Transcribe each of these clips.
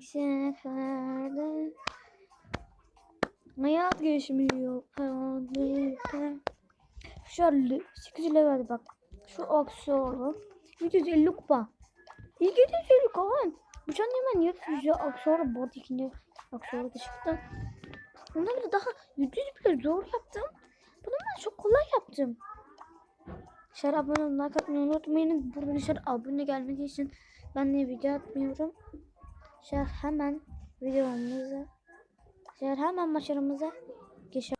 Seferde Hayat geçmiyor karanlıkta Şöyle 8 level bak. Şu aksiyonu. 150 kupa. İyi 750 kupa can hemen yapıyor aksiyonu bu arada ikinci aksiyonu da çıktı? Ondan bile daha 700 bile zor yaptım. Bunu ben çok kolay yaptım. Şer abone olmayı like atmayı unutmayın. Burada dışarı abone gelmediği için ben de video atmıyorum. Şer hemen videomuza Şer hemen maçlarımıza geçelim.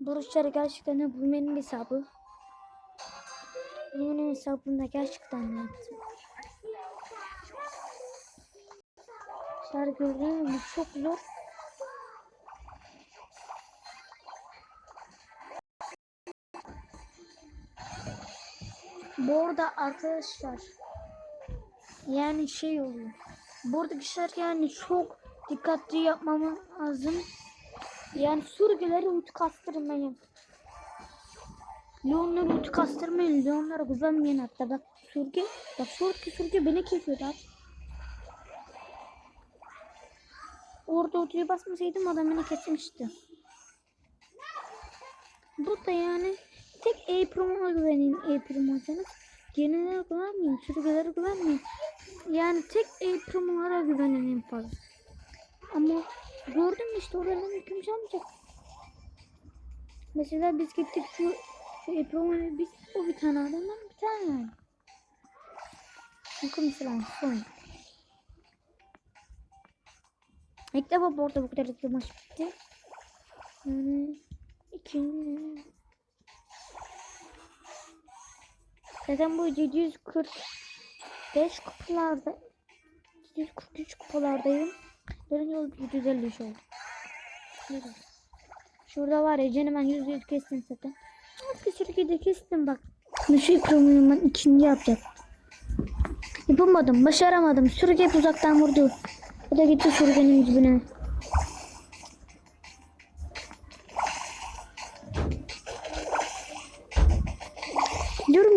Burçlar gerçekten de bu benim hesabı. Benim hesabımda gerçekten yaptım. Şer gördüğünüz gibi çok zor. Bu arada arkadaşlar yani şey oluyor. Buradaki işler yani çok dikkatli yapmamız lazım. Yani sürgüleri ulti kastırmayın. Leonları ulti kastırmayın. Leonlara güvenmeyin hatta bak sürgü. Bak sürgü sürgü beni kesiyor da. Orada ultiyi basmasaydım adam beni kesmişti. Burada yani tek A-Promo'na güvenin A-Promo'sanız. Genelere güvenmeyin, sürgülere güvenmeyin. Yani tek A-Promo'lara güvenin en fazla. Ama gördün mü işte oradan kimse almayacak. Mesela biz gittik şu, şu A-Promo'ya biz o bir tane adamdan bir tane yani. Bakın mesela son. İlk defa bu arada bu kadar hızlı bitti. Yani ikinci Zaten bu 745 kupalarda 743 kupalardayım. Dönünce yol 753 oldu. Şurada. Şurada var ya canım ben 100 100 kestim zaten. Bir sürü de kestim bak. Düşük kromuyu ben ikinci yapacak. Yapamadım. Başaramadım. Sürük hep uzaktan vurdu. O da gitti sürgenin dibine.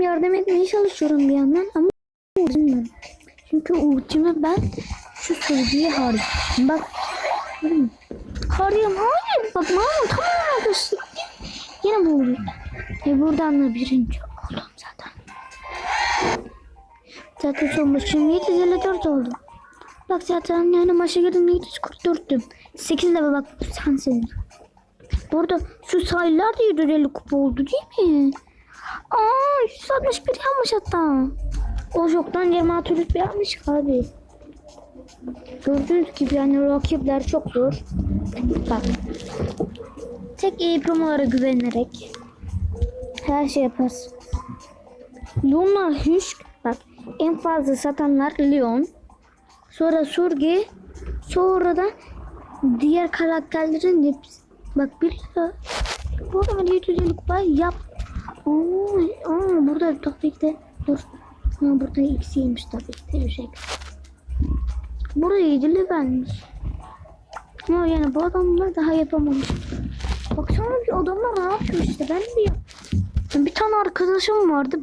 Yardım etmeye çalışıyorum bir yandan ama bilmiyorum. Çünkü ultimi ben şu sürücüye harcıyorum. Bak. Hmm. Harcıyorum. Hayır. Bak mama tamamen arkadaşı. Yine bu oluyor. E buradan da birinci oldum zaten. Zaten son başım 754 oldu. Bak zaten yani maça girdim 744'tüm. 8 level bak sen senin. Burada şu sayılar da 750 kupa oldu değil mi? Aa 161 yapmış hatta. O çoktan 26 rütbe yapmış abi. Gördüğünüz gibi yani rakipler çok zor. Bak. Tek iyi promolara güvenerek her şey yaparsın. Leon'lar hiç bak en fazla satanlar Leon. Sonra Surge. Sonra da diğer karakterlerin hepsi. Bak bir bu arada 750 kupa yap Oo, aa, burada tabii ki de dur. Ha, burada x'iymiş tabii ki de şey. Burada yedili vermiş. Ama yani bu adamlar daha yapamamış. Baksana bir adamlar ne yapıyor işte ben de yap. Bir tane arkadaşım vardı.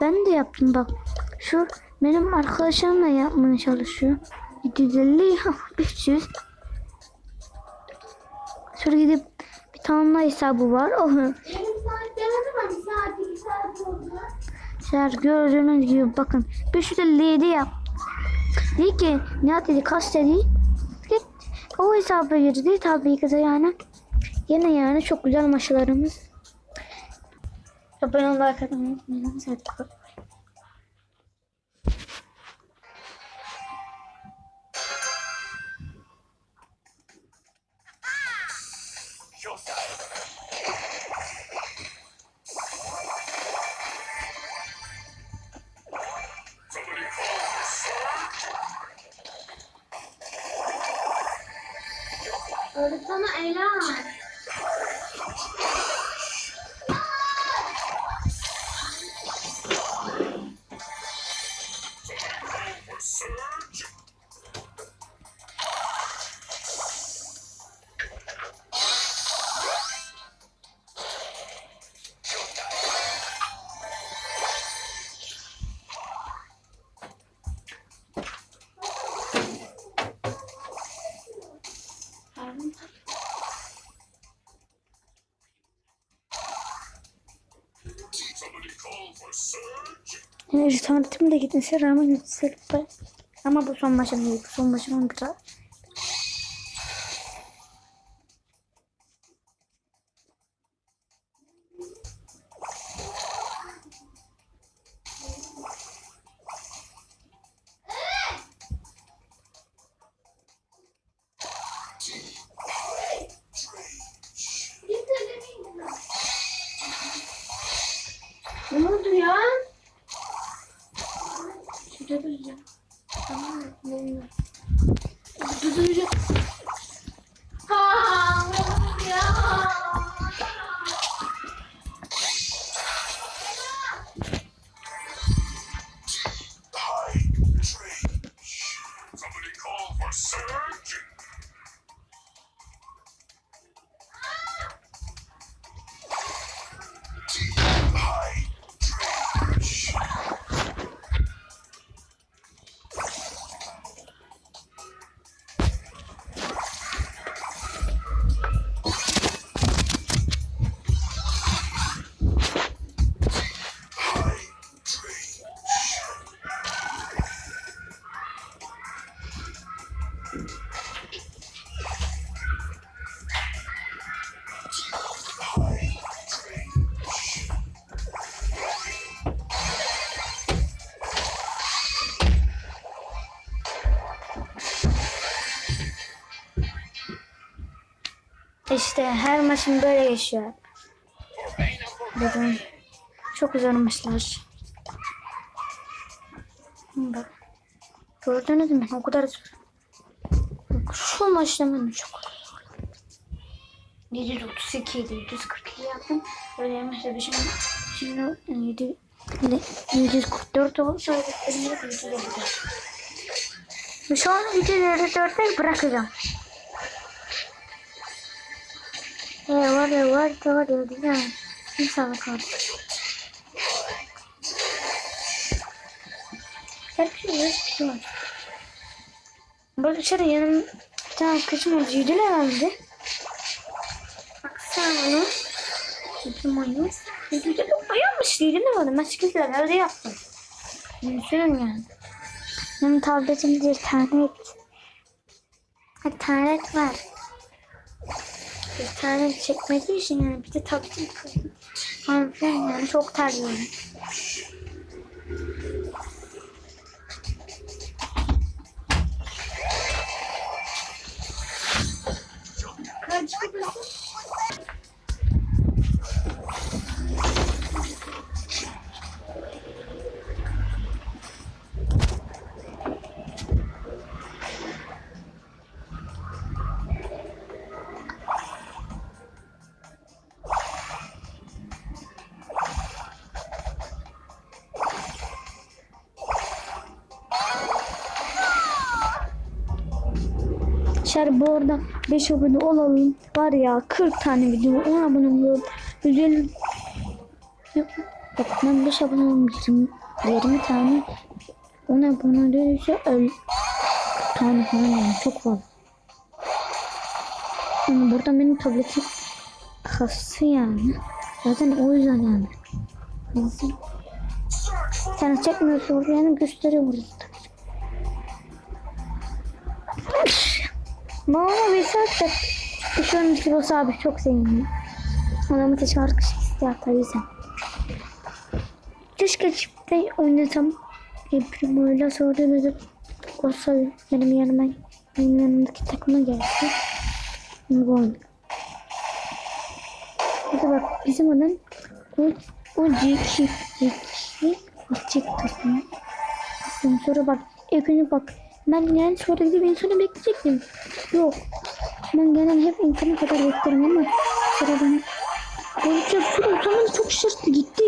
Ben de yaptım bak. Şu benim arkadaşım da yapmaya çalışıyor. 750 500. Sonra gidip bir tane hesabı var. O Şer gördüğünüz gibi bakın 557 yap. Dedi ki ne dedi kaç dedi. O hesaba girdi tabii ki de yani. Yine yani çok güzel maçlarımız. Abone olmayı unutmayın. Hadi Öğretsene Salam. Yani internetim de gitmesi rağmen yükselip ama bu son maçım değil. Bu son maçım biraz Şurada duracağım. Tamam mı? Şurada duracağım. Ha, ya? İşte her maçım böyle geçiyor. Bugün çok güzel maçlar. Bak. Gördünüz mü? O kadar. Bak, Şu maçta ben çok zor. 732 idi. 142 yaptım. Böyle maçta bir şimdi şimdi 7 744 oldu. Şöyle bir 754. Şu an 754'te bırakacağım. Bir şey var. Böyle dışarı yanım bir tane arkadaşım var. Yüdül herhalde. Baksana mayonez. Yüdül de bayanmış. Yüdül ne vardı? Ben şekilde nerede yaptım. Üzülüm yani. Benim tabletimde bir tane Ha, tablet var bir tane çekmediği için yani bir de takdim falan filan yani çok terliyorum. Kaç bu arada 5 abone olalım. Var ya 40 tane video 10 abone oluyor. 150 Yok, Bak ben 5 abone olmuşum. 20 tane 10 abone oluyorsa öl 40 tane falan yani çok fazla. Yani burada benim tabletim kası yani. Zaten o yüzden yani. Sen çekmiyorsun yani gösteriyor burada. Mama saat de şu an Kiros abi çok zengin. Adamı da şarkı istiyor hatta yüzden. Keşke çiftte oynasam. Primo'yla sonra dedim. Olsa benim yanıma benim yanımdaki takıma gelsin. Bunu bu. Hadi bak bizim adam o, o Jeki Jeki Açık takımı. Sonra bak önce bak ben yani sonra gidip insana bekleyecektim. Yok. Ben genel hep insana kadar beklerim ama sıra bana. Olacak sonra tamam çok şaşırttı gitti.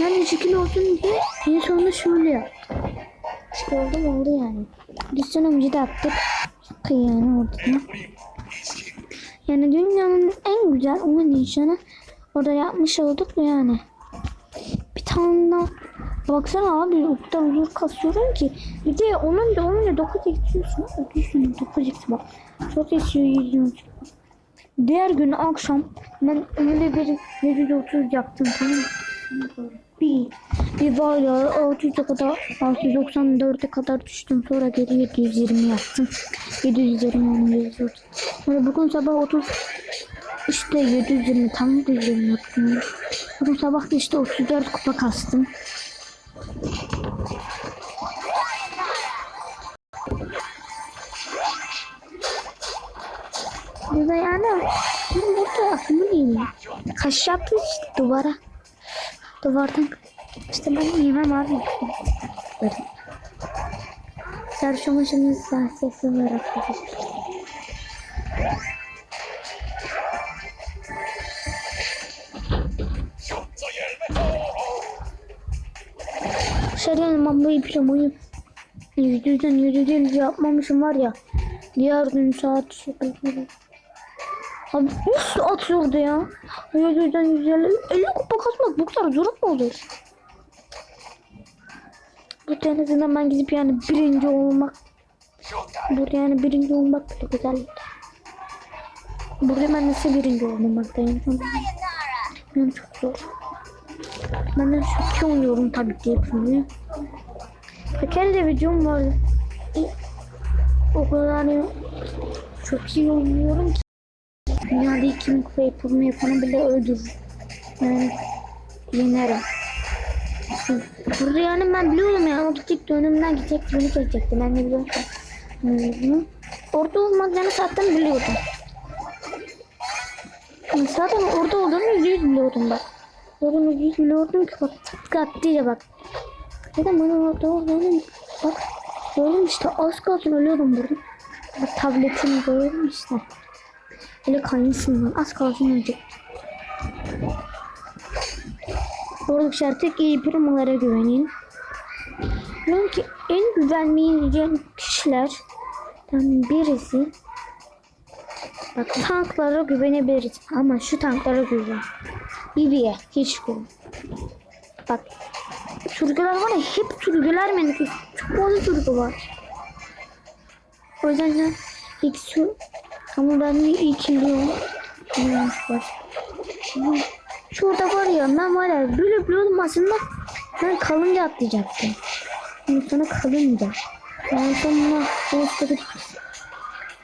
Ben de şekil olsun diye en sonunda şöyle yaptım. İşte oldu oldu yani. Biz sonra müjde attık. Şaka yani orada. Yani dünyanın en güzel oynayışını orada yapmış olduk yani. Bir tane daha Baksana abi o kadar uzun kasıyorum ki. Bir de onun da onun da 9 eksiyorsun. Ödüyorsun 9 eksi bak. Çok esiyor yiyorsun. Diğer gün akşam ben öyle bir 730 yaptım tamam bir, bir var ya 600'e kadar 694'e kadar düştüm sonra geri 720 yaptım 720 yazıyordu sonra bugün sabah 30 işte 720 tam 720 yaptım bugün sabah da işte 34 kupa kastım Kaş yaptı işte duvara. Duvardan. İşte ben yemem abi. Böyle. Sarışmışımız sessiz olarak. Şeriyen ben bu ipiyle boyu yüzden yüzden yapmamışım var ya. Diğer gün saat sıkıldı. Abi nasıl atıyordu ya? Yüzden 150 50 kupa kasmak bu kadar zor mu olur? Bu en azından ben gidip yani birinci olmak Burada yani birinci olmak bile güzel. Burada ben nasıl birinci olmamaktayım? Yani çok zor. Ben de iyi oluyorum tabii ki hepsini. Kere de videom var. O kadar çok iyi oynuyorum ki. Dünyada kim kupa yapımı yapanı bile öldürür. Yani yenerim. Burada yani ben biliyorum ya o gidecekti önümden gidecekti beni çekecekti ben de biliyorum. Hı. Orada olmadığını zaten biliyordum. Zaten orada olduğunu yüz biliyordum bak. Yüzde yüz biliyordum ki bak tık attıyla bak. Dedim bana orada olduğunu bak. Gördüm işte az kalsın ölüyordum burada. Tabletimi gördüm işte. Hele kaynısın lan az kalsın ölecek. Oradaki tek iyi primalara güvenin. Diyorum ki en güvenmeyeceğim kişilerden birisi Bak tanklara güvenebiliriz ama şu tanklara güven. Bibi'ye hiç güven. Bak sürgüler var ya hep sürgüler mi? Çok fazla sürgü var. O yüzden su ama ben de ilk iliyorum. Neymiş var. Şurada var ya ben var ya böyle biliyordum aslında ben kalınca atlayacaktım. Sonra kalınca. Yani sonra o sırada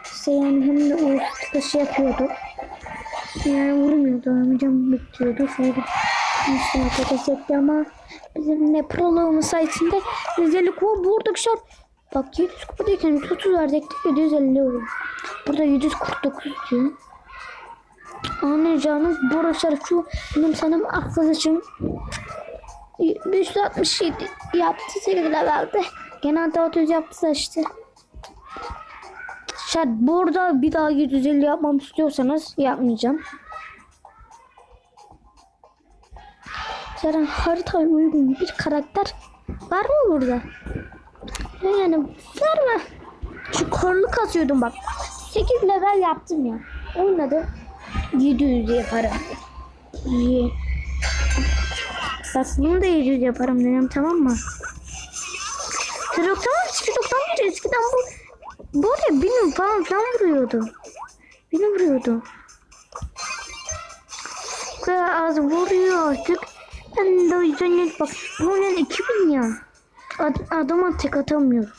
işte yani hem de o sırada şey yapıyordu. Yani vurmuyordu. Amcam bitiyordu. Şöyle işte patates etti ama bizim ne proloğumuz sayesinde 150 kupa buradaki şart. Bak 700 kupa değilken 130 verecektik 750 olur. Burada 749 diyor. Anlayacağınız bu arkadaşlar şu benim sanırım arkadaşım 567 yaptı 8 levelde. Genelde 600 yaptı işte. Şart burada bir daha 750 yapmam istiyorsanız yapmayacağım. Zaten haritaya uygun bir karakter var mı burada? Yani var mı? Şu korlu kasıyordum bak. 8 level yaptım ya. Onun adı 700 yaparım. İyi. Bak bunu da 700 yaparım dedim tamam mı? Troktan eski 91 eskiden bu bu arada benim falan falan vuruyordu. Beni vuruyordu. Bu kadar az vuruyor artık. Ben de o yüzden bak bu oyun 2000 ya. Ad, adama tek atamıyorum.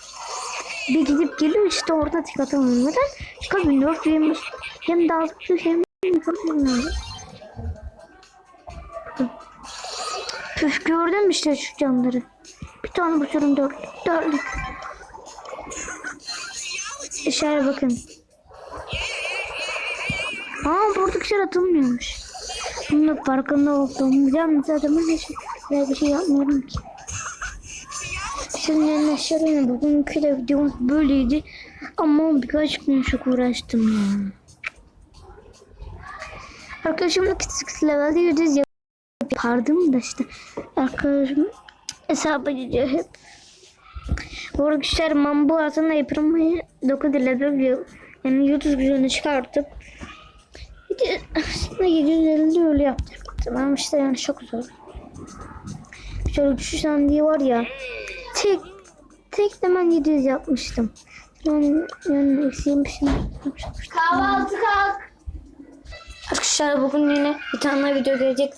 Bir gidip geliyor işte orada tek atamıyorum. Neden? Çünkü 1425 hem daha az hem yapamıyorum. Püf gördün mü işte şu canları. Bir tane basıyorum dört. Dörtlük. Dışarı bakın. Aa buradakiler atılmıyormuş. Bunun da farkında olduğum yalnız adamın hiç bir şey yapmıyorum ki. Şimdi arkadaşlar bugünkü de videomuz böyleydi. Ama birkaç gün çok uğraştım ya. Arkadaşımla küçük levelde yüzüz yapardım da işte. Arkadaşım hesap ediyor hep. Bu arkadaşlar mambu aslında yapılmayı 9 level yani 130 gücünü çıkartıp aslında 750 öyle yapacaktım ama işte yani çok zor. Şöyle düşüş diye var ya tek ben 700 yapmıştım. Yani yani eksiğim. Kahvaltı kalk. Arkadaşlar bugün yine bir tane video gelecek.